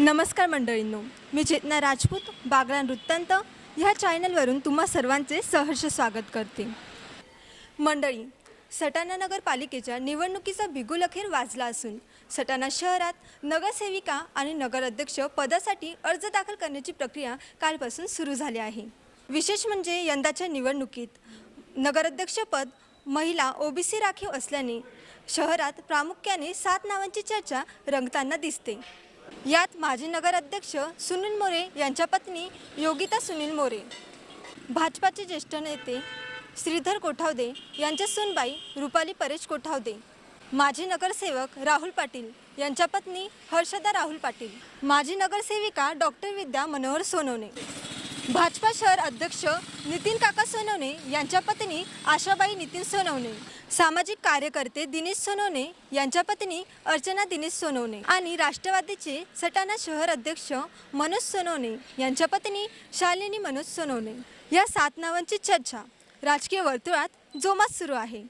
नमस्कार मंडळींनो मी चेतना राजपूत बागला वृत्तांत. ह्या चॅनलवरून तुम्हा सर्वांचे सहर्ष स्वागत करते. मंडळी सटाणा नगरपालिकेच्या निवडणुकीचा बिगुल अखेर वाजला असून सटाणा शहरात नगरसेविका आणि नगराध्यक्ष पदासाठी अर्ज दाखल करण्याची प्रक्रिया कालपासून सुरू झाली आहे. विशेष म्हणजे यंदाच्या निवडणुकीत नगराध्यक्षपद महिला ओबीसी राखीव असल्याने शहरात प्रामुख्याने सात नावांची चर्चा रंगताना दिसते. यात माजी नगराध्यक्ष सुनील मोरे यांच्या पत्नी योगिता सुनील मोरे भाजपाचे ज्येष्ठ नेते श्रीधर कोठावदे यांच्या सूनबाई रुपाली परेश कोठावदे माजी नगरसेवक राहुल पाटील यांच्या पत्नी हर्षदा राहुल पाटील माजी नगरसेविका डॉक्टर विद्या मनोहर सोनवणे. भाजपा शहर अध्यक्ष नितीन काका सोनवणे यांच्या पत्नी आशाबाई नितीन सोनवणे सामाजिक कार्यकर्ते दिनेश सोनवणे यांच्या पत्नी अर्चना दिनेश सोनवणे आणि राष्ट्रवादीचे सटाणा शहर अध्यक्ष मनोज सोनवणे यांच्या पत्नी शालिनी मनोज सोनवणे. या सात नावांची चर्चा राजकीय वर्तुळात जोमात सुरू आहे.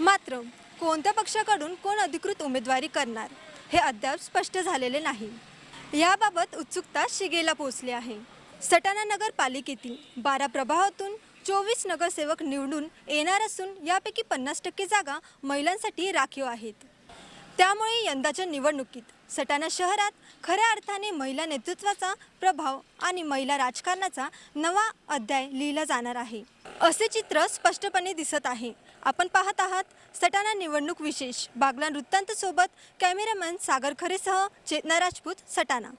मात्र कोणत्या पक्षाकडून कोण अधिकृत उमेदवारी करणार हे अद्याप स्पष्ट झालेले नाही. याबाबत उत्सुकता शिगेला पोहोचली आहे. सटाणा नगरपालिकेतील बारा प्रभावातून चोवीस नगरसेवक निवडून येणार असून यापैकी पन्नास टक्के जागा महिलांसाठी राखीव आहेत. त्यामुळे यंदाच्या निवडणुकीत सटाणा शहरात खऱ्या अर्थाने महिला नेतृत्वाचा प्रभाव आणि महिला राजकारणाचा नवा अध्याय लिहिला जाणार आहे. असे चित्र स्पष्टपणे दिसत आहे. आपण पाहत आहात सटाणा निवडणूक विशेष. बागला वृत्तांत सोबत कॅमेरामॅन सागर खरेसह चेतना राजपूत सटाणा.